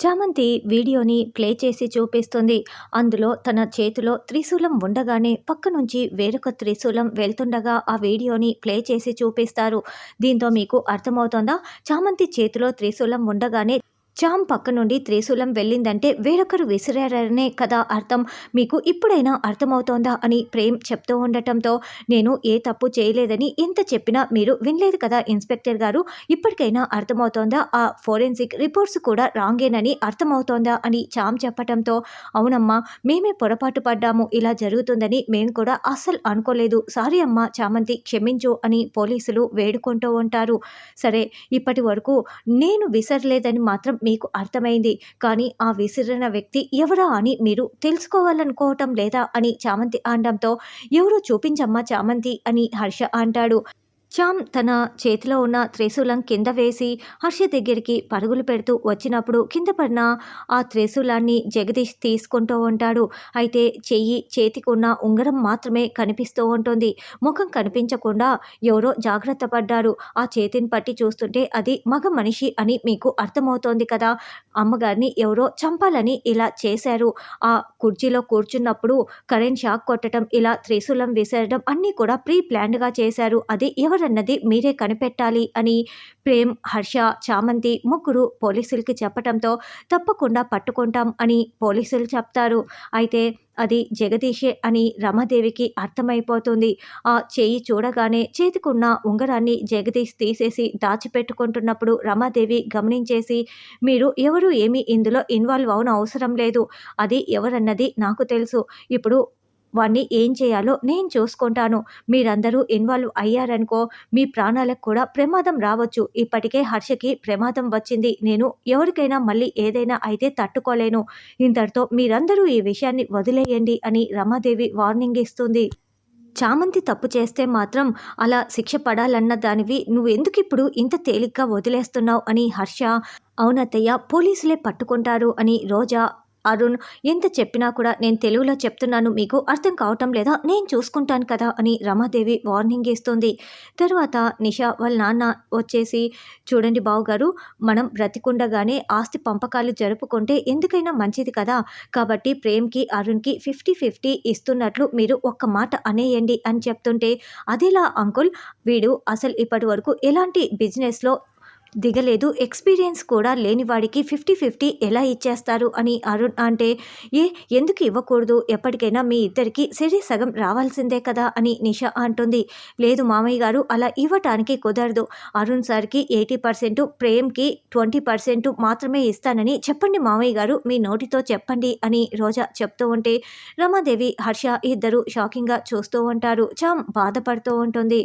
చామంతి వీడియోని ప్లే చేసి చూపిస్తుంది. అందులో తన చేతిలో త్రిశూలం ఉండగానే పక్క నుంచి వేరొక త్రిశూలం వెళ్తుండగా ఆ వీడియోని ప్లే చేసి చూపిస్తారు. దీంతో మీకు అర్థమవుతోందా? చామంతి చేతిలో త్రిశూలం ఉండగానే చామ్ పక్క నుండి త్రిశూలం వెళ్ళిందంటే వేరొకరు విసిరారనే కదా అర్థం. మీకు ఇప్పుడైనా అర్థమవుతోందా అని ప్రేమ్ చెప్తూ ఉండటంతో నేను ఏ తప్పు చేయలేదని ఎంత చెప్పినా మీరు వినలేదు కదా ఇన్స్పెక్టర్ గారు. ఇప్పటికైనా అర్థమవుతోందా? ఆ ఫోరెన్సిక్ రిపోర్ట్స్ కూడా రాంగేనని అర్థమవుతోందా అని చామ్ చెప్పటంతో అవునమ్మా మేమే పొరపాటు పడ్డాము ఇలా జరుగుతుందని మేము కూడా అస్సలు అనుకోలేదు. సారీ అమ్మా చామంతి క్షమించు అని పోలీసులు వేడుకుంటూ ఉంటారు. సరే ఇప్పటి వరకు నేను విసరలేదని మాత్రం మీకు అర్థమైంది. కానీ ఆ విసిరిన వ్యక్తి ఎవరా అని మీరు తెలుసుకోవాలనుకోవటం లేదా అని చామంతి అనడంతో ఎవరో చూపించమ్మా చామంతి అని హర్ష అంటాడు. శ్యామ్ తన చేతిలో ఉన్న త్రిశూలం కింద వేసి హర్ష దగ్గరికి పరుగులు పెడుతూ వచ్చినప్పుడు కింద పడిన ఆ త్రిశూలాన్ని జగదీష్ తీసుకుంటూ ఉంటాడు. అయితే చెయ్యి చేతికి ఉన్న ఉంగరం మాత్రమే కనిపిస్తూ ఉంటుంది. ముఖం కనిపించకుండా ఎవరో జాగ్రత్త పడ్డారు. ఆ చేతిని పట్టి చూస్తుంటే అది మగ మనిషి అని మీకు అర్థమవుతోంది కదా? అమ్మగారిని ఎవరో చంపాలని ఇలా చేశారు. ఆ కుర్చీలో కూర్చున్నప్పుడు కరెంట్ షాక్ కొట్టడం ఇలా త్రిశూలం విసరడం అన్నీ కూడా ప్రీ ప్లాన్డ్గా చేశారు. అది ఎవరు ఎవరన్నది మీరే కనిపెట్టాలి అని ప్రేమ్ హర్ష చామంతి ముగ్గురు పోలీసులకి చెప్పటంతో తప్పకుండా పట్టుకుంటాం అని పోలీసులు చెప్తారు. అయితే అది జగదీషే అని రమాదేవికి అర్థమైపోతుంది. ఆ చేయి చూడగానే చేతికున్న ఉంగరాన్ని జగదీష్ తీసేసి దాచిపెట్టుకుంటున్నప్పుడు రమాదేవి గమనించేసి మీరు ఎవరు ఏమీ ఇందులో ఇన్వాల్వ్ అవన అవసరం లేదు. అది ఎవరన్నది నాకు తెలుసు. ఇప్పుడు వాడిని ఏం చేయాలో నేను చూసుకుంటాను. మీరందరూ ఇన్వాల్వ్ అయ్యారనుకో మీ ప్రాణాలకు కూడా ప్రమాదం రావచ్చు. ఇప్పటికే హర్షకి ప్రమాదం వచ్చింది. నేను ఎవరికైనా మళ్ళీ ఏదైనా అయితే తట్టుకోలేను. ఇంతటితో మీరందరూ ఈ విషయాన్ని వదిలేయండి అని రమాదేవి వార్నింగ్ ఇస్తుంది. చామంతి తప్పు చేస్తే మాత్రం అలా శిక్ష పడాలన్న దానివి నువ్వు ఎందుకు ఇప్పుడు ఇంత తేలిగ్గా వదిలేస్తున్నావు అని హర్ష అవునత్తయ్య పోలీసులే పట్టుకుంటారు అని రోజా అరుణ్ ఎంత చెప్పినా కూడా నేను తెలుగులో చెప్తున్నాను మీకు అర్థం కావటం లేదా? నేను చూసుకుంటాను కదా అని రమాదేవి వార్నింగ్ ఇస్తుంది. తర్వాత నిషా వాళ్ళ నాన్న వచ్చేసి చూడండి బావుగారు మనం బ్రతికుండగానే ఆస్తి పంపకాలు జరుపుకుంటే ఎందుకైనా మంచిది కదా? కాబట్టి ప్రేమ్కి అరుణ్కి ఫిఫ్టీ ఫిఫ్టీ ఇస్తున్నట్లు మీరు ఒక్క మాట అనేయండి అని చెప్తుంటే అదేలా అంకుల్? వీడు అసలు ఇప్పటి వరకు ఎలాంటి బిజినెస్లో దిగలేదు. ఎక్స్పీరియన్స్ కూడా లేని వాడికి ఫిఫ్టీ ఫిఫ్టీ ఎలా ఇచ్చేస్తారు అని అరుణ్ అంటే ఏ ఎందుకు ఇవ్వకూడదు? ఎప్పటికైనా మీ ఇద్దరికి సరి సగం రావాల్సిందే కదా అని నిషా అంటుంది. లేదు మామయ్య గారు అలా ఇవ్వటానికి కుదరదు. అరుణ్ సార్కి ఎయిటీ పర్సెంట్ ప్రేమ్కి ట్వంటీ పర్సెంట్ మాత్రమే ఇస్తానని చెప్పండి మామయ్య గారు మీ నోటితో చెప్పండి అని రోజా చెప్తూ ఉంటే రమాదేవి హర్ష ఇద్దరు షాకింగ్గా చూస్తూ ఉంటారు. చాం బాధపడుతూ ఉంటుంది.